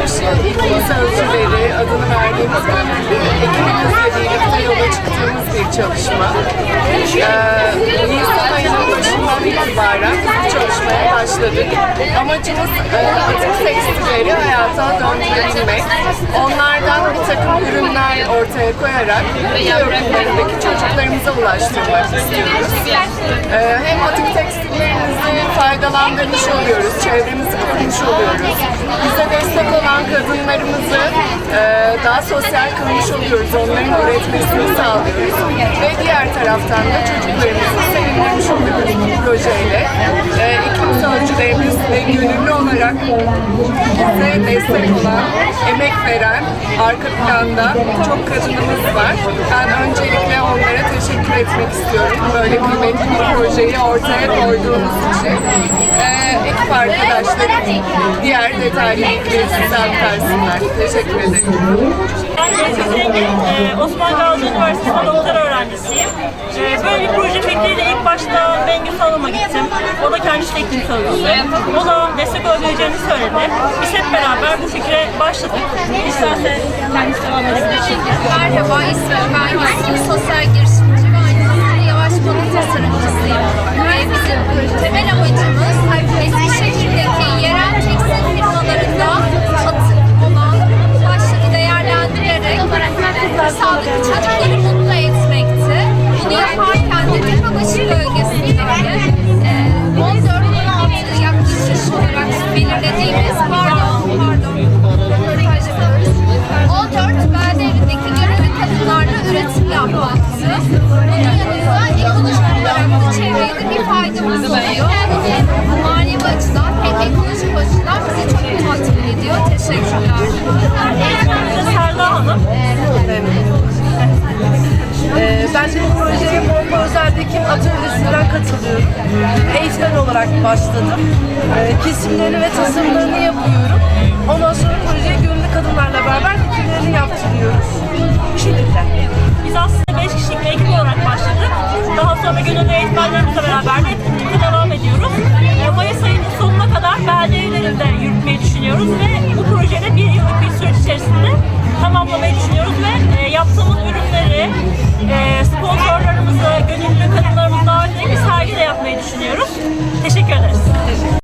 ilk masa adını verdiğimiz ekibimizle birlikte yola çıktığımız bir çalışma. Ee, Nisan ayının başından itibaren çalışmaya başladık. Amacımız e, atık tekstilleri hayata döndürebilmek, onlardan bir takım ürünler ortaya koyarak köy okullarındaki çocuklarımıza ulaştırmak istiyoruz. Ee, hem atık tekstillerimizi faydalandırmış oluyoruz, çevremizi korumuş oluyoruz. Bize destek olan kadınlarımızı e, daha sosyal kılmış oluyoruz, onların üretmesini sağlıyoruz. Ve diğer taraftan da çocuklarımızı olarak bize destek olan, emek veren, arka planda çok kadınımız var. Ben öncelikle onlara teşekkür etmek istiyorum. Böyle kıymetli bir projeyi ortaya koyduğunuz için. Ee, ekip arkadaşlarım diğer detaylı bilgileri size aktarsınlar. Teşekkür ederim. Ben Necip Zengin, e, Osman Gazi Üniversitesi'nde doktor öğrencisiyim. E, böyle bir proje fikriyle ilk başta Bengü Salım'a gittim. O da kendisi teknik sözcüsü. O da destek olabileceğini söyledi. Biz hep beraber bu fikre başladık. İsterse kendisi devam edebilir. Merhaba, ismim ben Yusuf. Sosyal girişimci Eğitmen olarak başladım. Ee, kesimlerini ve tasarımlarını yapıyorum. Ondan sonra projeye gönüllü kadınlarla beraber dikimlerini yaptırıyoruz. Bu şekilde. Biz aslında 5 kişilik bir ekip olarak başladık. Daha sonra gönüllü eğitmenlerimizle beraber de etkinliğe devam ediyoruz. E, Mayıs ayının sonuna kadar belde evlerinde yürütmeyi düşünüyoruz ve bu projede bir yıllık bir süreç içerisinde tamamlamayı düşünüyoruz ve e, yaptığımız ürünleri e,